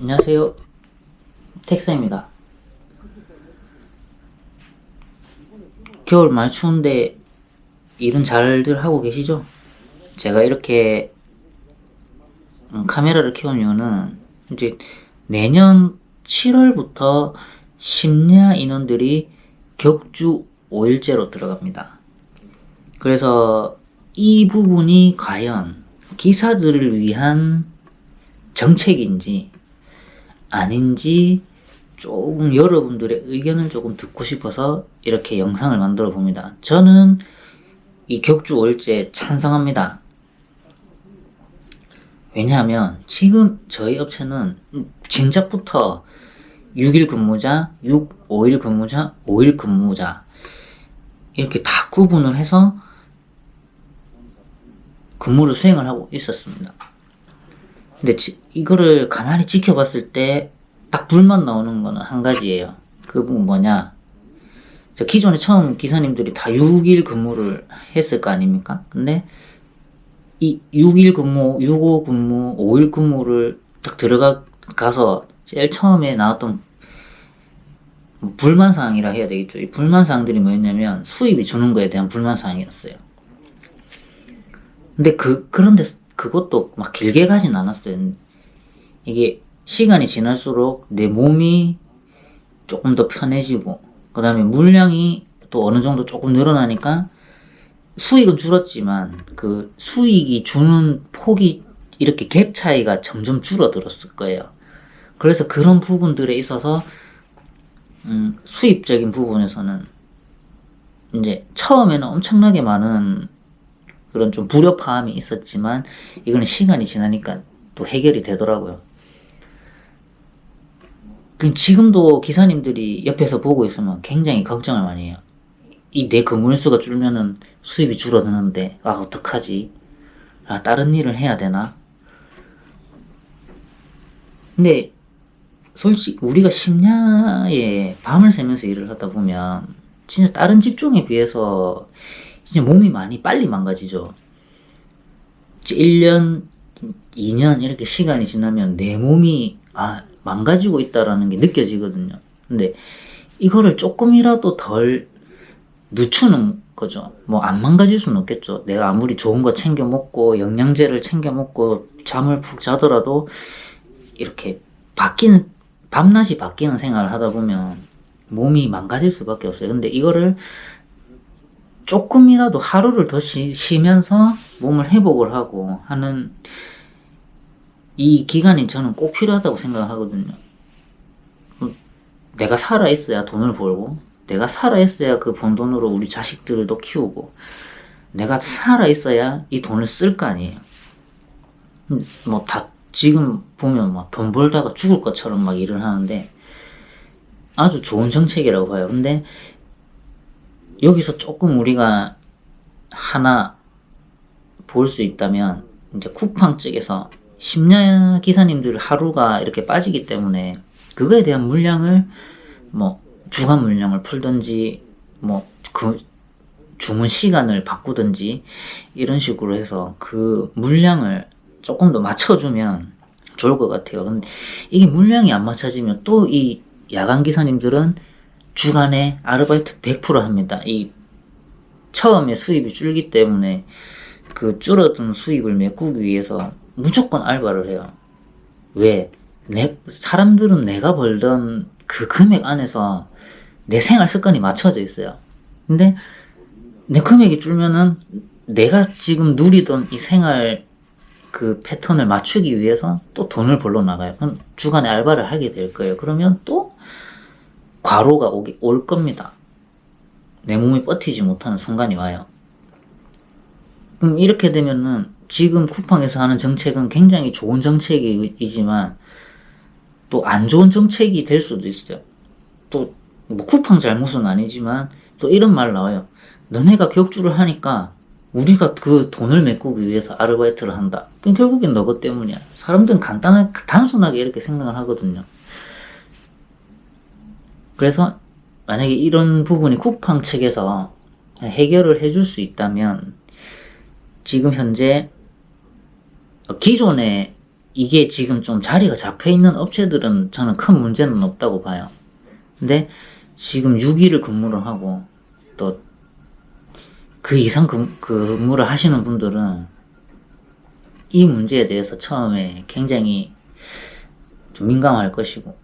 안녕하세요. 텍사입니다. 겨울 많이 추운데 일은 잘들 하고 계시죠? 제가 이렇게 음, 카메라를 켜온 이유는 이제 내년 7월부터 심야 인원들이 격주 5일제로 들어갑니다. 그래서 이 부분이 과연 기사들을 위한 정책인지 아닌지 조금 여러분들의 의견을 조금 듣고 싶어서 이렇게 영상을 만들어 봅니다. 저는 이 격주 월제 찬성합니다. 왜냐하면 지금 저희 업체는 진작부터 6일 근무자, 6, 5일 근무자, 5일 근무자 이렇게 다 구분을 해서 근무를 수행을 하고 있었습니다. 근데 지- 이거를 가만히 지켜봤을 때 딱 불만 나오는 거는 한 가지예요. 그 부분 뭐냐? 저 기존에 처음 기사님들이 다 6일 근무를 했을 거 아닙니까? 근데 이 6일 근무, 6호 근무, 5일 근무를 딱 들어가 가서 제일 처음에 나왔던 뭐 불만 사항이라 해야 되겠죠. 이 불만 사항들이 뭐였냐면 수입이 주는 거에 대한 불만 사항이었어요. 근데 그 그런데 그것도 막 길게 가진 않았어요. 이게 시간이 지날수록 내 몸이 조금 더 편해지고 그 다음에 물량이 또 어느 정도 조금 늘어나니까 수익은 줄었지만 그 수익이 주는 폭이 이렇게 갭 차이가 점점 줄어들었을 거예요. 그래서 그런 부분들에 있어서 음, 수입적인 부분에서는 이제 처음에는 엄청나게 많은 그런 좀 불협화음이 있었지만 이거는 시간이 지나니까 또 해결이 되더라고요. 그럼 지금도 기사님들이 옆에서 보고 있으면 굉장히 걱정을 많이 해요. 이내 근무일수가 줄면은 수입이 줄어드는데 아 어떡하지? 아 다른 일을 해야 되나? 근데 솔직히 우리가 심야에 밤을 새면서 일을 하다 보면 진짜 다른 직종에 비해서 이제 몸이 많이 빨리 망가지죠. 이제 1년, 2년 이렇게 시간이 지나면 내 몸이 아 망가지고 있다라는 게 느껴지거든요. 근데 이거를 조금이라도 덜 늦추는 거죠. 뭐 안 망가질 수는 없겠죠. 내가 아무리 좋은 거 챙겨 먹고 영양제를 챙겨 먹고 잠을 푹 자더라도 이렇게 바뀌는 밤낮이 바뀌는 생활을 하다 보면 몸이 망가질 수밖에 없어요. 근데 이거를 조금이라도 하루를 더 쉬, 쉬면서 몸을 회복을 하고 하는 이 기간이 저는 꼭 필요하다고 생각을 하거든요. 음, 내가 살아있어야 돈을 벌고, 내가 살아있어야 그 번 돈으로 우리 자식들도 키우고, 내가 살아있어야 이 돈을 쓸 거 아니에요. 음, 뭐 다, 지금 보면 막 돈 벌다가 죽을 것처럼 막 일을 하는데, 아주 좋은 정책이라고 봐요. 근데, 여기서 조금 우리가 하나 볼 수 있다면, 이제 쿠팡 측에서 심야 기사님들 하루가 이렇게 빠지기 때문에 그거에 대한 물량을 뭐 주간 물량을 풀든지 뭐 그 주문 시간을 바꾸든지 이런 식으로 해서 그 물량을 조금 더 맞춰주면 좋을 것 같아요. 근데 이게 물량이 안 맞춰지면 또 이 야간 기사님들은 주간에 아르바이트 100% 합니다. 이 처음에 수입이 줄기 때문에 그 줄어든 수입을 메꾸기 위해서 무조건 알바를 해요. 왜? 내, 사람들은 내가 벌던 그 금액 안에서 내 생활 습관이 맞춰져 있어요. 근데 내 금액이 줄면은 내가 지금 누리던 이 생활 그 패턴을 맞추기 위해서 또 돈을 벌러 나가요. 그럼 주간에 알바를 하게 될 거예요. 그러면 또 과로가 오기, 올 겁니다. 내 몸이 버티지 못하는 순간이 와요. 그럼 이렇게 되면은 지금 쿠팡에서 하는 정책은 굉장히 좋은 정책이지만 또 안 좋은 정책이 될 수도 있어요. 또 뭐 쿠팡 잘못은 아니지만 또 이런 말 나와요. 너네가 격주를 하니까 우리가 그 돈을 메꾸기 위해서 아르바이트를 한다. 그럼 결국엔 너것 때문이야. 사람들은 간단하게 단순하게 이렇게 생각을 하거든요. 그래서 만약에 이런 부분이 쿠팡 측에서 해결을 해줄 수 있다면 지금 현재 기존에 이게 지금 좀 자리가 잡혀 있는 업체들은 저는 큰 문제는 없다고 봐요. 근데 지금 6일을 근무를 하고 또 그 이상 근- 근무를 하시는 분들은 이 문제에 대해서 처음에 굉장히 좀 민감할 것이고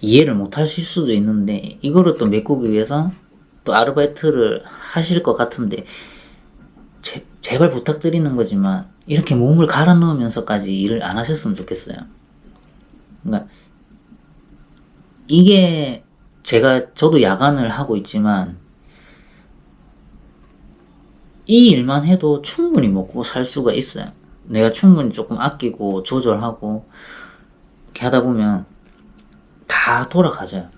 이해를 못 하실 수도 있는데 이거를 또 메꾸기 위해서 또 아르바이트를 하실 것 같은데 제, 제발 부탁드리는 거지만 이렇게 몸을 갈아 넣으면서까지 일을 안 하셨으면 좋겠어요. 그러니까 이게 제가 저도 야간을 하고 있지만 이 일만 해도 충분히 먹고 살 수가 있어요. 내가 충분히 조금 아끼고 조절하고 이렇게 하다 보면 다 돌아가져요.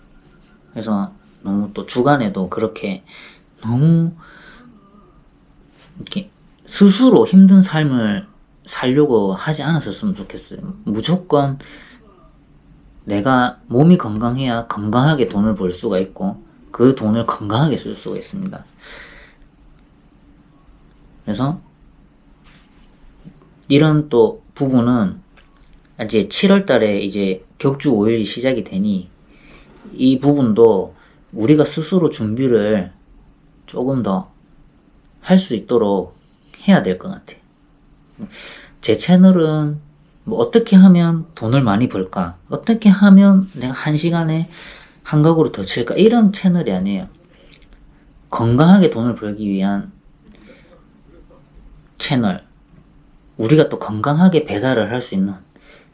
그래서 너무 또 주간에도 그렇게 너무 이렇게 스스로 힘든 삶을 살려고 하지 않았었으면 좋겠어요. 무조건 내가 몸이 건강해야 건강하게 돈을 벌 수가 있고 그 돈을 건강하게 쓸 수가 있습니다. 그래서 이런 또 부분은 이제 7월 달에 이제 격주 5일이 시작이 되니 이 부분도 우리가 스스로 준비를 조금 더 할 수 있도록 해야 될 것 같아. 제 채널은 뭐 어떻게 하면 돈을 많이 벌까? 어떻게 하면 내가 한 시간에 한각으로 더 칠까? 이런 채널이 아니에요. 건강하게 돈을 벌기 위한 채널. 우리가 또 건강하게 배달을 할 수 있는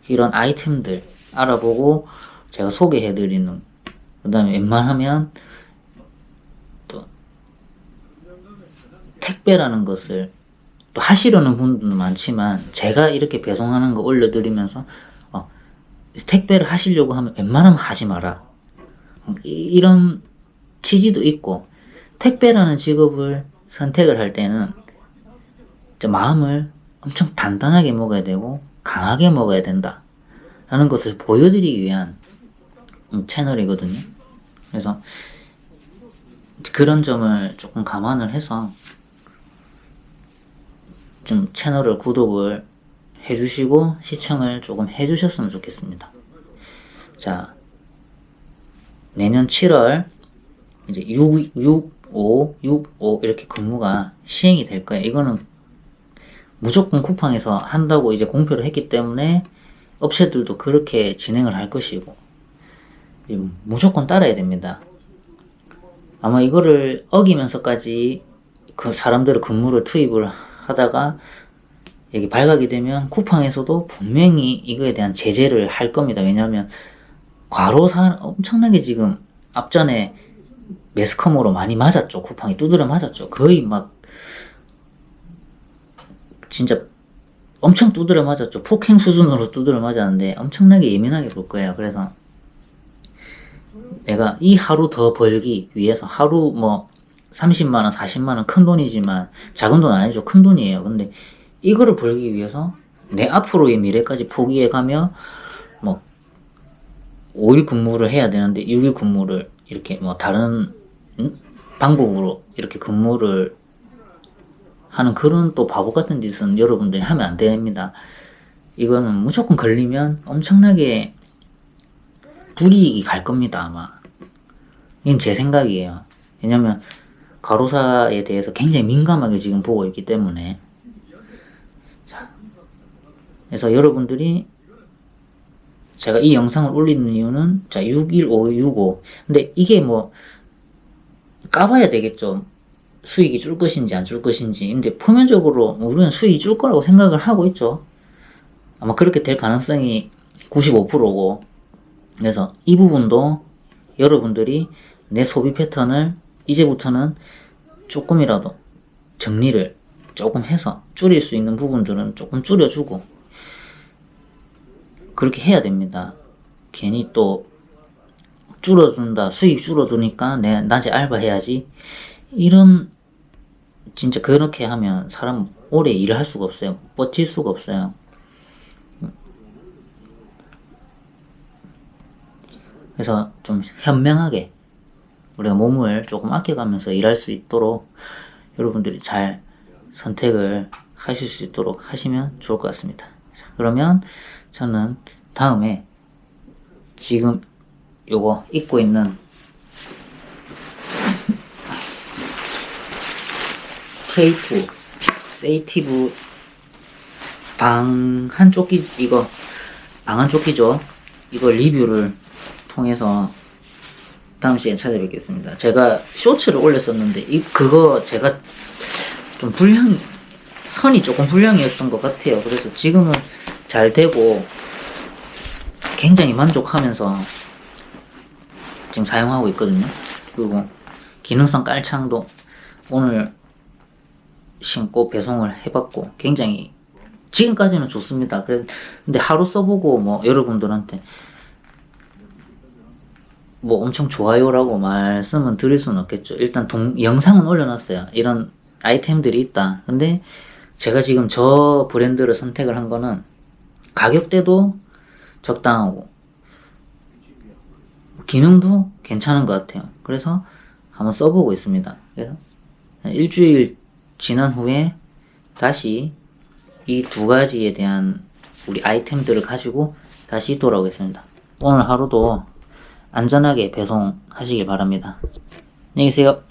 이런 아이템들 알아보고 제가 소개해드리는 그 다음에 웬만하면 또 택배라는 것을 또 하시려는 분들도 많지만 제가 이렇게 배송하는 거 올려드리면서 어, 택배를 하시려고 하면 웬만하면 하지 마라. 이- 이런 취지도 있고 택배라는 직업을 선택을 할 때는 저 마음을 엄청 단단하게 먹어야 되고 강하게 먹어야 된다 라는 것을 보여드리기 위한 음, 채널이거든요 그래서 그런 점을 조금 감안을 해서 좀 채널을 구독을 해주시고 시청을 조금 해주셨으면 좋겠습니다. 자, 내년 7월 이제 6, 6, 5, 6, 5 이렇게 근무가 시행이 될 거예요. 이거는 무조건 쿠팡에서 한다고 이제 공표를 했기 때문에 업체들도 그렇게 진행을 할 것이고 무조건 따라야 됩니다. 아마 이거를 어기면서까지 그 사람들의 근무를 투입을 하다가 여기 발각이 되면 쿠팡에서도 분명히 이거에 대한 제재를 할 겁니다. 왜냐하면 과로사 엄청나게 지금 앞전에 매스컴으로 많이 맞았죠. 쿠팡이 두드려 맞았죠. 거의 막 진짜 엄청 두드려 맞았죠. 폭행 수준으로 두드려 맞았는데 엄청나게 예민하게 볼 거예요. 그래서 내가 이 하루 더 벌기 위해서 하루 뭐 30만원, 40만원 큰 돈이지만 작은 돈 아니죠. 큰 돈이에요. 근데 이거를 벌기 위해서 내 앞으로의 미래까지 포기해 가며 뭐 5일 근무를 해야 되는데 6일 근무를 이렇게 뭐 다른 음? 방법으로 이렇게 근무를 하는 그런 또 바보 같은 짓은 여러분들이 하면 안 됩니다. 이거는 무조건 걸리면 엄청나게 불이익이 갈 겁니다, 아마. 이건 제 생각이에요. 왜냐면 가로사에 대해서 굉장히 민감하게 지금 보고 있기 때문에. 자, 그래서 여러분들이 제가 이 영상을 올리는 이유는 자, 615, 65. 근데 이게 뭐 까봐야 되겠죠. 수익이 줄 것인지 안 줄 것인지. 근데 표면적으로 우리는 수익이 줄 거라고 생각을 하고 있죠. 아마 그렇게 될 가능성이 95%고. 그래서 이 부분도 여러분들이 내 소비 패턴을 이제부터는 조금이라도 정리를 조금 해서 줄일 수 있는 부분들은 조금 줄여주고 그렇게 해야 됩니다. 괜히 또 줄어든다, 수입 줄어드니까 내 낮에 알바해야지 이런 진짜 그렇게 하면 사람 오래 일을 할 수가 없어요. 버틸 수가 없어요. 그래서 좀 현명하게 우리가 몸을 조금 아껴가면서 일할 수 있도록 여러분들이 잘 선택을 하실 수 있도록 하시면 좋을 것 같습니다. 자, 그러면 저는 다음에 지금 요거 입고 있는 K2 세이티브 방 한조끼 이거 방 한조끼죠. 이거 리뷰를 통해서 다음 시간에 찾아뵙겠습니다. 제가 쇼츠를 올렸었는데 이 그거 제가 좀 불량이 선이 조금 불량이었던 것 같아요. 그래서 지금은 잘 되고 굉장히 만족하면서 지금 사용하고 있거든요. 그리고 기능성 깔창도 오늘 신고 배송을 해봤고 굉장히 지금까지는 좋습니다. 그래 근데 하루 써보고 뭐 여러분들한테 뭐 엄청 좋아요라고 말씀은 드릴 수는 없겠죠. 일단 동, 영상은 올려놨어요. 이런 아이템들이 있다. 근데 제가 지금 저 브랜드를 선택을 한 거는 가격대도 적당하고 기능도 괜찮은 것 같아요. 그래서 한번 써보고 있습니다. 그래서 일주일 지난 후에 다시 이 두 가지에 대한 우리 아이템들을 가지고 다시 돌아오겠습니다. 오늘 하루도 안전하게 배송하시길 바랍니다. 안녕히 계세요.